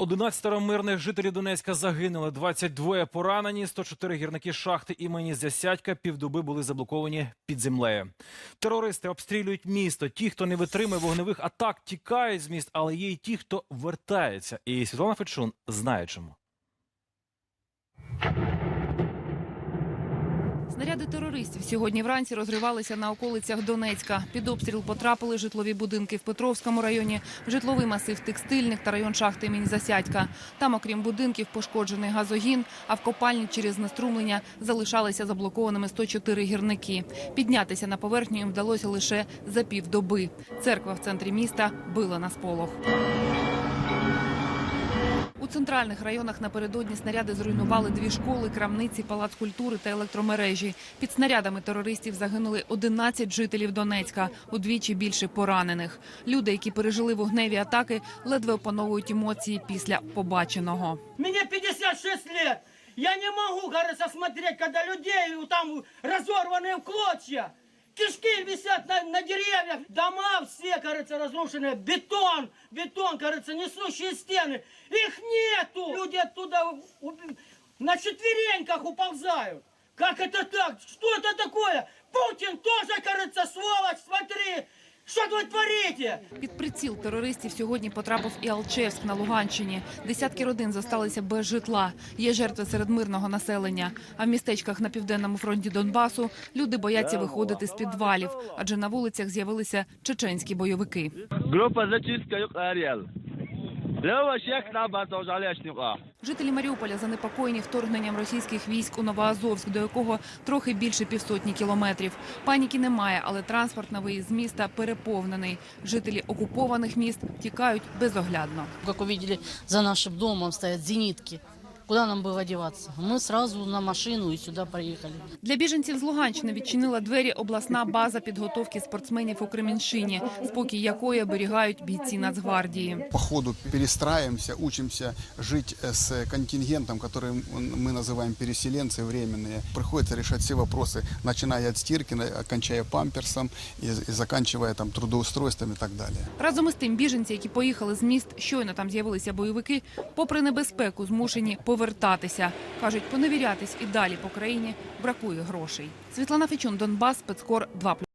11 мирних жителів Донецька загинули, 22 поранені, 104 гірники шахти імені Зясядька півдоби були заблоковані під землею. Терористи обстрілюють місто. Ті, хто не витримує вогневих атак, тікають з міст, але є й ті, хто вертається. І Світлана Фечун знає чому. Снаряди терористів сьогодні вранці розривалися на околицях Донецька. Під обстріл потрапили житлові будинки в Петровському районі, житловий масив текстильних та район шахти імені Засядька. Там, окрім будинків, пошкоджений газогін, а в копальні через знеструмлення залишалися заблокованими 104 гірники. Піднятися на поверхню їм вдалося лише за півдоби. Церква в центрі міста била на сполох. Центральних районах напередодні снаряди зруйнували дві школи, крамниці, палац культури та електромережі. Під снарядами терористів загинули 11 жителів Донецька, удвічі більше поранених. Люди, які пережили вогневі атаки, ледве опановують емоції після побаченого. Мне 56 лет. Я не могу, кажется, смотреть, когда людей там разорванные в клочья Кишки висят на, на деревьях, дома все, кажется, разрушенные, бетон, бетон, кажется, несущие стены. Их нету. Люди оттуда у- на четвереньках уползают. Как это так? Что это такое? Путин тоже, кажется, сволочь, смотри. Что вы творите? Під приціл терористів сьогодні потрапив і Алчевськ на Луганщині. Десятки родин зосталися без житла. Є жертви серед мирного населення. А в містечках на південному фронті Донбасу люди бояться виходити з підвалів, адже на вулицях з'явилися чеченські бойовики. Група зачистка yok Жителі Маріуполя занепокоєні вторгненням російських військ у Новоазовськ, до якого трохи більше півсотні кілометрів. Паніки немає, але транспорт на виїзд з міста переповнений. Жителі окупованих міст тікають безоглядно. Як ви бачили, за нашим домом стоять зенитки. Куда нам было деваться? Мы сразу на машину и сюда поехали. Для біженців з Луганщини відчинила двері обласна база підготовки спортсменів у Кремінщині, спокій якої оберігають бійці Нацгвардії. по ходу перестраиваемся, учимся жить э, с контингентом, который мы называем переселенцы временные. Приходится решать все вопросы, начиная от стирки, на- кончая памперсом и, и заканчивая там трудоустройством и так далее. Разом із тим, біженці, які поїхали з міст, щойно там з'явилися бойовики, попри небезпеку, змушені повертатися. кажуть, поневірятись і далі по країні бракує грошей. Світлана Фічун, Донбас, спецкор 2+,.